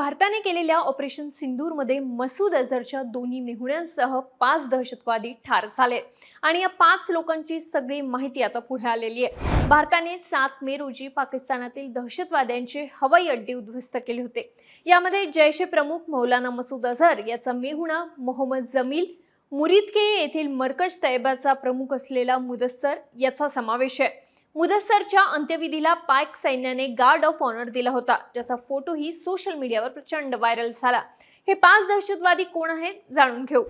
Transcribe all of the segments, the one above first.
भारताने केलेल्या ऑपरेशन सिंदूरमध्ये मसूद अझरच्या दोन्ही मेहुण्यांसह पाच दहशतवादी ठार झाले. आणि या पाच लोकांची सगळी माहिती आता पुढे आलेली आहे. भारताने सात मे रोजी पाकिस्तानातील दहशतवाद्यांचे हवाई अड्डे उद्ध्वस्त केले होते. यामध्ये जैश ए प्रमुख मौलाना मसूद अझर याचा मेहुणा मोहम्मद जमील मुरीदके येथील मरकज तैबाचा प्रमुख असलेला मुदस्सर याचा समावेश आहे. मुदस्सरच्या अंत्यविधीला पाक सैन्याने गार्ड ऑफ ऑनर दिला होता. ज्याचा फोटोही सोशल मीडियावर प्रचंड व्हायरल झाला. हे पाच दहशतवादी कोण आहेत जाणून घेऊ.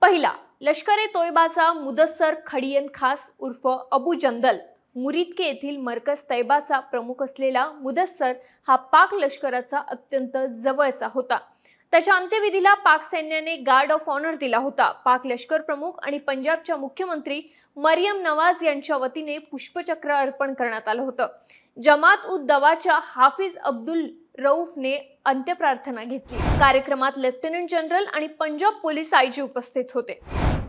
पहिला लष्कर ए तोयबाचा मुदस्सर खडियन खास उर्फ अबू जंदल. मुरिदके येथील मरकज तैबाचा प्रमुख असलेला मुदस्सर हा पाक लष्कराचा अत्यंत जवळचा होता. त्याच्या अंत्यविधीला पाक सैन्याने गार्ड ऑफ ऑनर दिला होता. पाक लष्कर प्रमुख आणि पंजाबच्या मुख्यमंत्री मरियम नवाज यांच्या वतीने पुष्पचक्र अर्पण करण्यात आलं होतं. जमात उद दवाच्या हाफिज अब्दुल रऊफने अंत्यप्रार्थना घेतली. कार्यक्रमात लेफ्टनंट जनरल आणि पंजाब पोलीस आयजी उपस्थित होते.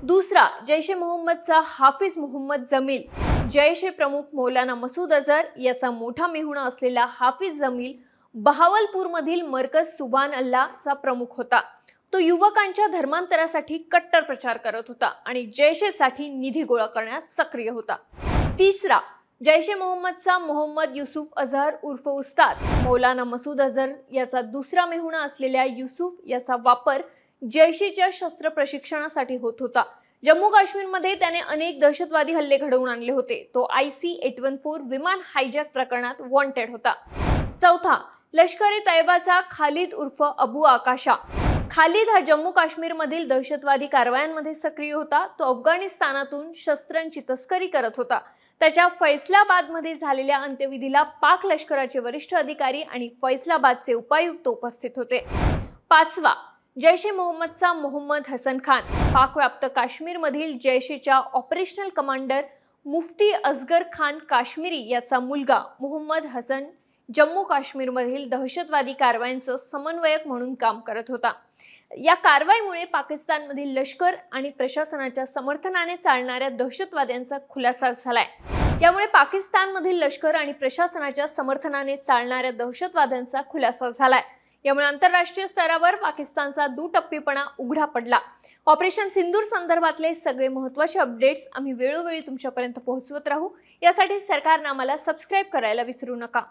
दुसरा जैश ए मोहम्मदचा हाफिज मोहम्मद जमील. जैश ए प्रमुख मौलाना मसूद अझर याचा मोठा मेहुणा असलेला हाफिज जमील बहावलपूरमधील मरकज सुबान अल्लाचा प्रमुख होता. तो युवकांच्या धर्मांतरासाठी कट्टर प्रचार करत होता आणि जैशेसाठी निधी गोळा करण्यात सक्रिय होता. तिसरा जैश ए मोहम्मदचा मोहम्मद युसुफ अझहर उर्फ उस्ताद. मौलाना मसूद अझहर याचा दुसरा मेहुणा असलेल्या युसुफ याचा वापर जैशेच्या शस्त्र प्रशिक्षणासाठी होत होता. जम्मू काश्मीरमध्ये त्याने अनेक दहशतवादी हल्ले घडवून आणले होते. तो I C eight one four विमान हायजॅक प्रकरणात वॉन्टेड होता. चौथा लष्करी तैबाचा खालिद उर्फ अबू आकाशा. खालिद हा जम्मू काश्मीरमधील दहशतवादी कारवायांमध्ये सक्रिय होता. तो अफगाणिस्तानातून शस्त्रांची तस्करी करत होता. त्याच्या फैसलाबादमध्ये झालेल्या अंत्यविधीला पाक लष्कराचे वरिष्ठ अधिकारी आणि फैसलाबादचे उपायुक्त उपस्थित होते. पाचवा जैश ए मोहम्मदचा मोहम्मद हसन खान. पाकव्याप्त काश्मीरमधील जैशेच्या ऑपरेशनल कमांडर मुफ्ती असगर खान काश्मीरी याचा मुलगा मोहम्मद हसन जम्मू काश्मीरमधील दहशतवादी कारवायांचं समन्वयक म्हणून काम करत होता. या कारवाईमुळे पाकिस्तानमधील लष्कर आणि प्रशासनाच्या समर्थनाने चालणाऱ्या दहशतवाद्यांचा खुलासा झालाय. यामुळे पाकिस्तानमधील लष्कर आणि प्रशासनाच्या समर्थनाने चालणाऱ्या दहशतवाद्यांचा खुलासा झालाय. यामुळे आंतरराष्ट्रीय स्तरावर पाकिस्तानचा दुटप्पीपणा उघडा पडला. ऑपरेशन सिंदूर संदर्भातले सगळे महत्त्वाचे अपडेट्स आम्ही वेळोवेळी तुमच्यापर्यंत पोहोचवत राहू. यासाठी सरकारनं आम्हाला सबस्क्राईब करायला विसरू नका.